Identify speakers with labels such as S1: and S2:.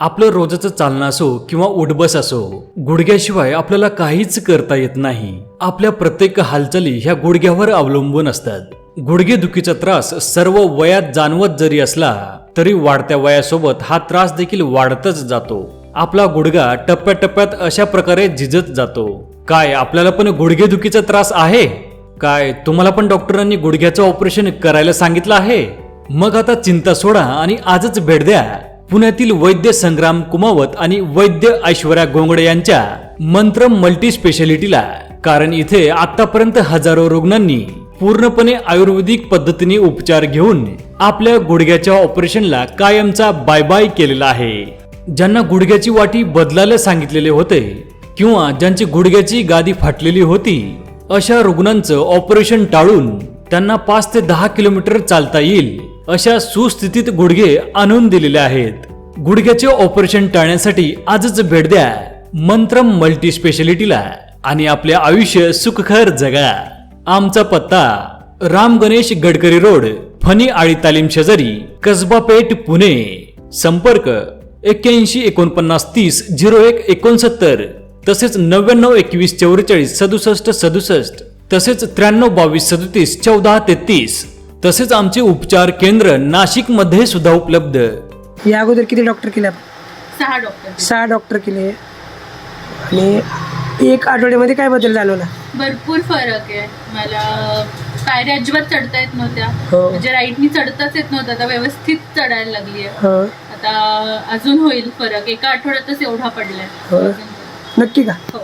S1: आपलं रोजचं चालणं असो किंवा उठबस असो गुडघ्याशिवाय आपल्याला काहीच करता येत नाही. आपल्या प्रत्येक हालचाली ह्या गुडघ्यावर अवलंबून असतात. गुडघे दुखीचा त्रास सर्व वयात जाणवत जरी असला तरी वाढत्या वयासोबत हा त्रास देखील वाढतच जातो. आपला गुडघा टप्प्याटप्प्यात अशा प्रकारे झिजत जातो. काय आपल्याला पण गुडघेदुखीचा त्रास आहे? काय तुम्हाला पण डॉक्टरांनी गुडघ्याचं ऑपरेशन करायला सांगितलं आहे? मग आता चिंता सोडा आणि आजच भेट द्या. पुण्यातील वैद्य संग्राम कुमावत आणि वैद्य ऐश्वर्या गोंगडे यांच्या मंत्र मल्टी स्पेशालिटीला कारण इथे आतापर्यंत हजारो रुग्णांनी पूर्णपणे आयुर्वेदिक पद्धतीने उपचार घेऊन आपल्या गुडघ्याच्या ऑपरेशनला कायमचा बाय बाय केलेला आहे. ज्यांना गुडघ्याची वाटी बदलायला सांगितलेले होते किंवा ज्यांची गुडघ्याची गादी फाटलेली होती अशा रुग्णांचं ऑपरेशन टाळून त्यांना पाच ते दहा किलोमीटर चालता येईल. अशा सुस्थितीत गुडघे आणून दिलेले आहेत. गुडघ्याचे ऑपरेशन टाळण्यासाठी आजच भेट द्या. मंत्रम मल्टी स्पेशालिटीला आणि आपले आयुष्य सुखकर जगा. आमचा पत्ता राम गणेश गडकरी रोड फनी आळी तालीम शेजारी कसबा पेठ पुणे. संपर्क एक्क्याऐंशी एकोणपन्नास तीस झिरो एक एकोणसत्तर. तसेच नव्याण्णव एकवीस चौवेचाळीस सदुसष्ट सदुसष्ट. तसेच त्र्याण्णव बावीस सदतीस चौदा तेहतीस. तसेच आमचे उपचार केंद्र नाशिकमध्ये सुद्धा उपलब्ध.
S2: या अगोदर किती डॉक्टर केले? आपण?
S3: सहा डॉक्टर
S2: सहा डॉक्टर केले. आणि एक आठवड्यामध्ये काय बदल जाणवला?
S3: भरपूर फरक आहे. मला पायऱ्या अजिबात चढता येत नव्हत्या.
S2: हो.
S3: म्हणजे राईटनी चढताच येत नव्हतं. आता व्यवस्थित चढायला लागली आहे.
S2: हं,
S3: आता अजून होईल फरक. एका आठवड्यातच एवढा पडलाय.
S2: हो. नक्की का?
S3: हो.